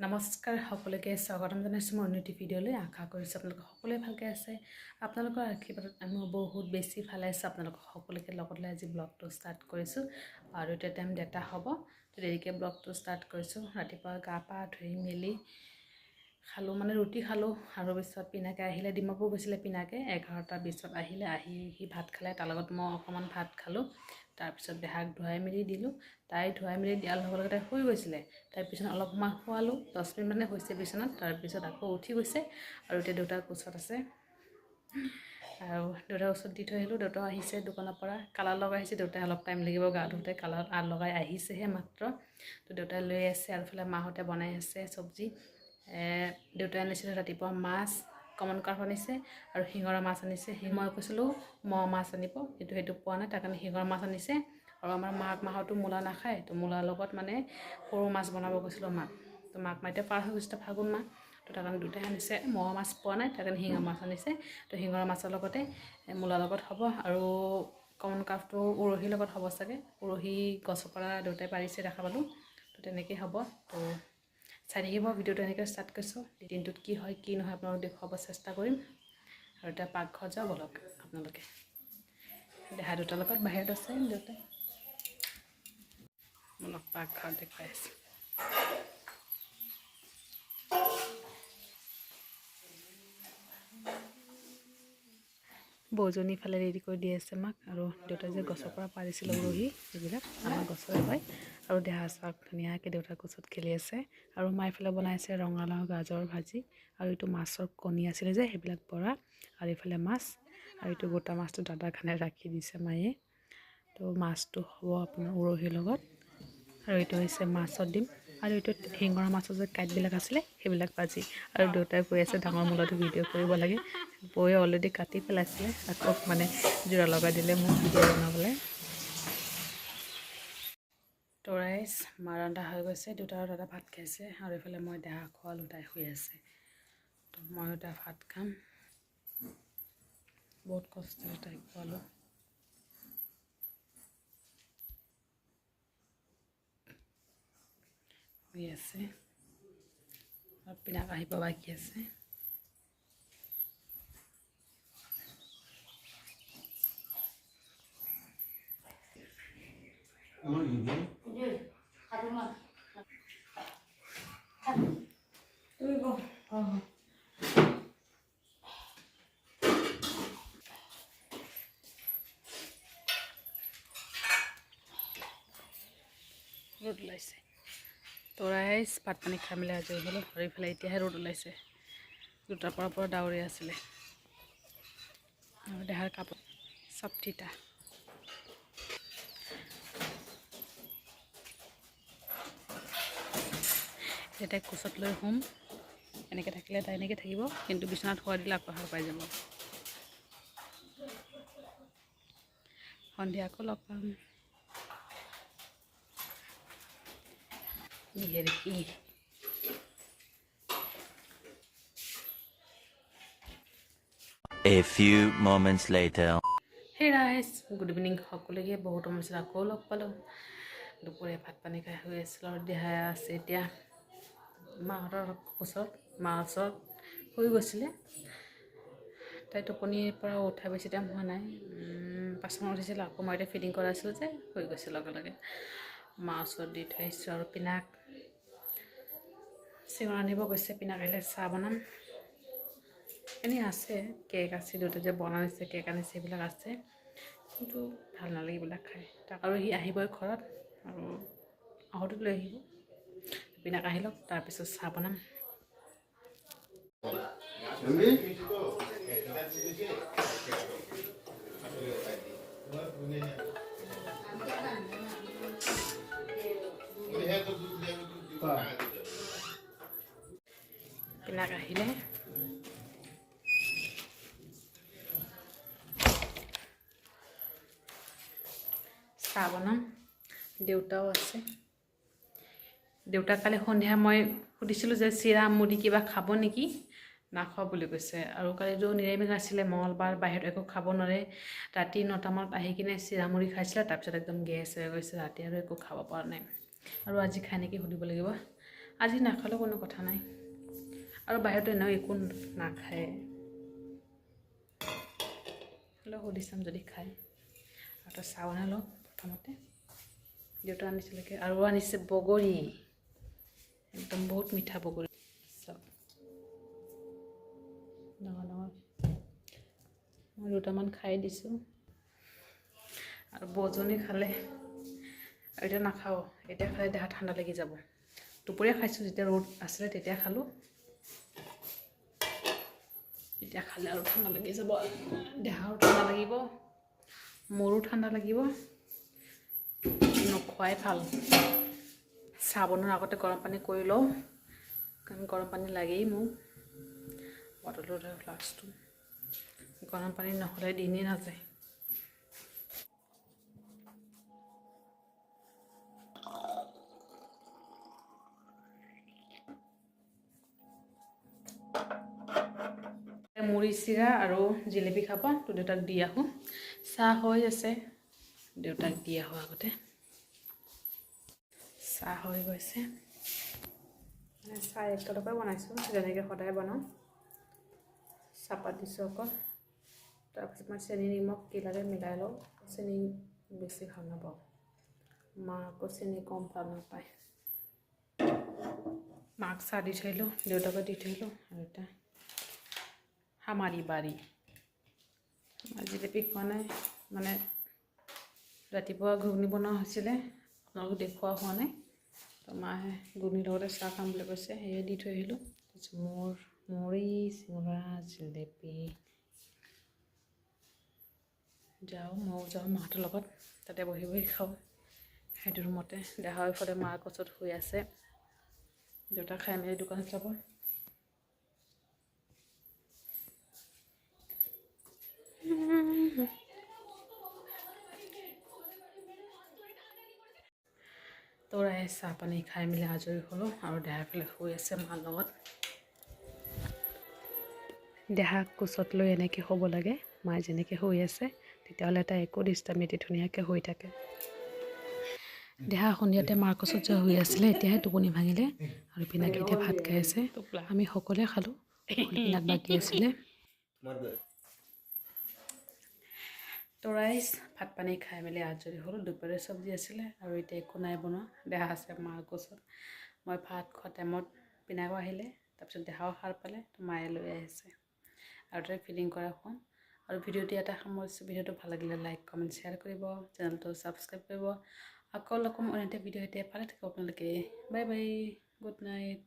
নমস্কাৰ সকলোকে স্বাগতম জনাইছোঁ মোৰ অন্যটি ভিডিঅ'লৈ। আশা কৰিছোঁ আপোনালোকে সকলোৱে ভালকৈ আছে। আপোনালোকৰ আশীৰ্বাদত আমি বহুত বেছি ভালে আছোঁ। আপোনালোকক সকলোকে লগত লৈ আজি ব্লগটো ষ্টাৰ্ট কৰিছোঁ। আৰু এতিয়া টাইম ডেটা হ'ব। তো দেৰিকৈ ব্লগটো ষ্টাৰ্ট কৰিছোঁ। ৰাতিপুৱা গা পা ধুই মেলি খালোঁ মানে ৰুটি খালোঁ। আৰু পিছত পিনাকে আহিলে ডিমাপুৰ গৈছিলে পিনাকে। এঘাৰটা বিছত আহিলে আহি সি ভাত খালে। তাৰ লগত মই অকণমান ভাত খালোঁ। তাৰপিছত দেহাক ধুৱাই মেলি দিলোঁ। তাই ধুৱাই মেলি দিয়াৰ লগে লগে শুই গৈছিলে। তাৰপিছত অলপ সময় শুৱালোঁ দহ মিনিটমানে হৈছে বিচনাত তাৰপিছত আকৌ উঠি গৈছে আৰু এতিয়া দেউতাৰ কোচত আছে। আৰু দেউতাৰ ওচৰত দি থৈ আহিলোঁ দেউতাও আহিছে দোকানৰ পৰা। কালাৰ লগাই আহিছে দেউতাই অলপ টাইম লাগিব গা ধুওঁতে কালাৰ আ লগাই আহিছেহে মাত্ৰ। তো দেউতাই লৈ আছে আৰু ফালে মাহঁতে বনাই আছে চব্জি। দেউতাই আনিছিলে ৰাতিপুৱা মাছ কমন কাৰ্প আনিছে আৰু শিঙৰা মাছ আনিছে। সি মই কৈছিলোঁ মোৱা মাছ আনিব। কিন্তু সেইটো পোৱা নাই তাৰ কাৰণে শিঙৰা মাছ আনিছে। আৰু আমাৰ মাঘ মাহতো মূলা নাখায় তো মূলাৰ লগত মানে সৰু মাছ বনাব কৈছিলোঁ মাক। তো মাক মাইতে পাৰ হৈ গৈছে ফাগুণ মাহ। তো তাৰ কাৰণে দুটাই আনিছে। মোৱা মাছ পোৱা নাই তাৰ কাৰণে শিঙৰা মাছ আনিছে। তো শিঙৰা মাছৰ লগতে মূলাৰ লগত হ'ব আৰু কমন কাৰ্পটো উৰহীৰ লগত হ'ব চাগে। উৰহী গছৰ পৰা দেউতাই পাৰিছে দেখা পালোঁ। তো তেনেকেই হ'ব। তো চাই থাকিব ভিডিঅ'টো এনেকৈ ষ্টাৰ্ট কৰিছোঁ। দিনটোত কি হয় কি নহয় আপোনালোকক দেখুৱাব চেষ্টা কৰিম। আৰু এতিয়া পাকঘৰত যাওঁ বলক আপোনালোকে। দেহা দুটাৰ লগত বাহিৰত আছে দেউতাই। বলক পাকঘৰত দেখুৱাই আছে। বৌজনী ফালে ৰেডি কৰি দি আছে মাক। আৰু দেউতাই যে গছৰ পৰা পাৰিছিলে উৰহি সেইবিলাক আমাৰ গছৰে হয়। আৰু দেহা চাওক ধুনীয়াকৈ দেউতাৰ গছত খেলি আছে আৰু মায়ে ফালে বনাইছে ৰঙালাও গাজৰ ভাজি আৰু এইটো মাছৰ কণী আছিলে যে সেইবিলাক বৰা আৰু এইফালে মাছ আৰু এইটো গোটা মাছটো দাদাৰ কাৰণে ৰাখি দিছে মায়ে। তো মাছটো হ'ব আপোনাৰ উৰহীৰ লগত আৰু এইটো হৈছে মাছৰ ডিম আৰু এইটো শিঙৰা মাছৰ যে কাঁইটবিলাক আছিলে সেইবিলাক ভাজি আৰু দেউতাই কৈ আছে ডাঙৰ মূলতো ভিডিঅ' কৰিব লাগে। বৌয়ে অলৰেডি কাটি পেলাইছিলে আকৌ মানে যোৰা লগাই দিলে মোক ভিডিঅ' বনাবলৈ। তৰাইজ মা ৰন্ধা হৈ গৈছে দেউতা আৰু দাদা ভাত খাইছে আৰু এইফালে মই দেহা খোৱালোঁ তাই শুই আছে। তো ময়ো তাই ভাত খাম। বহুত কষ্টৰে তাইক খোৱালোঁ। শুই আছে। পিনাক আহিব বাকী আছে। ৰ'দ ওলাইছে। তৰাই ভাত পানী খাই মেলি আজৰি হ'লোঁ। আৰু এইফালে এতিয়াহে ৰ'দ ওলাইছে। দুটাৰ পৰা পৰা ডাৱৰীয়া আছিলে। দেহাৰ কাপোৰ চব তিতা তাইক কোচত লৈ শুম। এনেকৈ থাকিলে তাই এনেকৈ থাকিব কিন্তু বিচনাত শুৱাই দিলে আকৌ সাৰ পাই যাব। সন্ধিয়া আকৌ লগ পাম। কি? A few moments later. হে ৰাইজ গুড ইভিনিং সকলোকে। বহুত সময় আকৌ লগ পালোঁ। দুপৰীয়া ভাত পানী খাই শুই আছিলোঁ দেহাই আছে এতিয়া। মাহঁতৰ ওচৰত মাৰ ওচৰত শুই গৈছিলে। তাই টোপনিৰ পৰা উঠাই বেছি টাইম হোৱা নাই। পাঁচমান উঠিছিলে আকৌ মই এতিয়া ফিডিং কৰাইছিলোঁ যে শুই গৈছে লগে লগে। মাৰ ওচৰত দি থৈ আহিছোঁ আৰু পিনাক। চিঙৰা আনিব গৈছে পিনাক আহিলে চাহ বনাম। এনেই আছে কেক আছে দেউতা যে বনাইছে কেক আনিছে এইবিলাক আছে। কিন্তু ভাল নালাগে এইবিলাক খাই। তাক আৰু সি আহিবই ঘৰত আৰু আহোঁতে লৈ আহিব। পিনাক আহি লওক তাৰপিছত চাহ বনাম পিনাক আহিলে চাহ বনাম দেউতাও আছে দেউতাক কালি সন্ধিয়া মই সুধিছিলোঁ যে চিৰা মুড়ি কিবা খাব নেকি? নাখোৱা বুলি কৈছে। আৰু কালিতো নিৰামিষ আছিলে মঙলবাৰ বাহিৰত একো খাব নোৱাৰে। ৰাতি নটামানত আহি কিনে চিৰা মুড়ি খাইছিলে তাৰপিছত একদম গেছ হৈ গৈছে ৰাতি আৰু একো খাব পৰা নাই। আৰু আজি খাই নেকি সুধিব লাগিব। আজি নাখালেও কোনো কথা নাই। আৰু বাহিৰতো এনেও একো নাখায়। হ'লেও সুধি চাম যদি খায়। আৰু তই চাহ বনাই প্ৰথমতে। দেউতা আনিছিলেগৈ। আৰু আনিছে বগৰী। একদম বহুত মিঠা বগৰী চাওক ডাঙৰ ডাঙৰ। মই দুটামান খাই দিছোঁ। আৰু বৌজনী খালে। আৰু এতিয়া নাখাওঁ। এতিয়া খালে দেহা ঠাণ্ডা লাগি যাব। দুপৰীয়া খাইছোঁ যেতিয়া ৰ'দ আছিলে তেতিয়া খালোঁ। এতিয়া খালে আৰু ঠাণ্ডা লাগি যাব। দেহাও ঠাণ্ডা লাগিব। মোৰো ঠাণ্ডা লাগিব। নোখোৱাই ভাল। বনোৱাৰ আগতে গৰম পানী কৰি লওঁ। কাৰণ গৰম পানী লাগেই মোক। বটলত ফ্লাক্সটো গৰম পানী নহ'লে দিনেই নাযায়। মুড়ি চিৰা আৰু জিলেপি খাব তো দেউতাক দি আহোঁ। চাহ হৈ আছে, দেউতাক দি আহোঁ আগতে। চাহ হৈ গৈছে। মানে চাহ এক টকাই বনাইছোঁ যেনেকৈ সদায় বনাওঁ। চাহপাত দিছোঁ অকল তাৰপিছত মই চেনি, নিমখ কি লাগে মিলাই লওঁ। চেনি বেছি ভালো নাপাওঁ। মা আকৌ চেনি কম ভালো নাপায়। মাক চাহ দি থৈলোঁ দেউতাকো দি থৈলোঁ আৰু এতিয়া হামাৰি বাৰী জিলেপি খোৱা নাই মানে ৰাতিপুৱা ঘুগুনি বনোৱা হৈছিলে, আপোনালোকক দেখুওৱা হোৱা নাই। তো মায়ে ঘুগুনিৰ লগতে চাহ খাম বুলি কৈছে সেয়ে দি থৈ আহিলোঁ। তাৰপিছত মোৰ মুড়ি চিঙৰা জিলেপি যাওঁ ময়ো যাওঁ মাহঁতৰ লগত তাতে বহি বহি খাওঁ। সেইটো ৰুমতে দেহা ইফালে মাৰ কোচত শুই আছে। দেউতা খাই মেলি দোকানত যাব। তৰাই চাহ পানী খাই মেলি আজৰি হ'লোঁ আৰু দেহাৰ ফালে শুই আছে মাৰ লগত। দেহাক কোচত লৈ এনেকৈ শুব লাগে মায়ে যেনেকৈ শুই আছে তেতিয়াহ'লে তাই একো ডিষ্টাৰ্ব ধুনীয়াকৈ শুই থাকে। দেহা সন্ধিয়াতে মাৰ কোচত যে শুই আছিলে এতিয়াহে টোপনি ভাঙিলে আৰু পিনাকি এতিয়া ভাত খাই আছে। আমি সকলোৱে খালোঁ পিনাক বাকী আছিলে। তৰাই ভাত পানী খাই মেলি আজৰি হ'লোঁ দুপৰীয়া চব্জি আছিলে আৰু এতিয়া একো নাই বনোৱা দেহা আছে মাৰ কোচত। মই ভাত খোৱা টাইমত পিনাকো আহিলে তাৰপিছত দেহাও সাৰ পালে মায়ে লৈ আহিছে। আৰু তাতে ফিলিং কৰা খুৱাম আৰু ভিডিঅ'টো এটা সামৰিছোঁ ভিডিঅ'টো ভাল লাগিলে লাইক কমেণ্ট শ্বেয়াৰ কৰিব চেনেলটো ছাবস্ক্ৰাইব কৰিব। আকৌ পাম অন্য এটা ভিডিঅ' এতিয়া ভালে থাকক আপোনালোকে বাই বাই গুড নাইট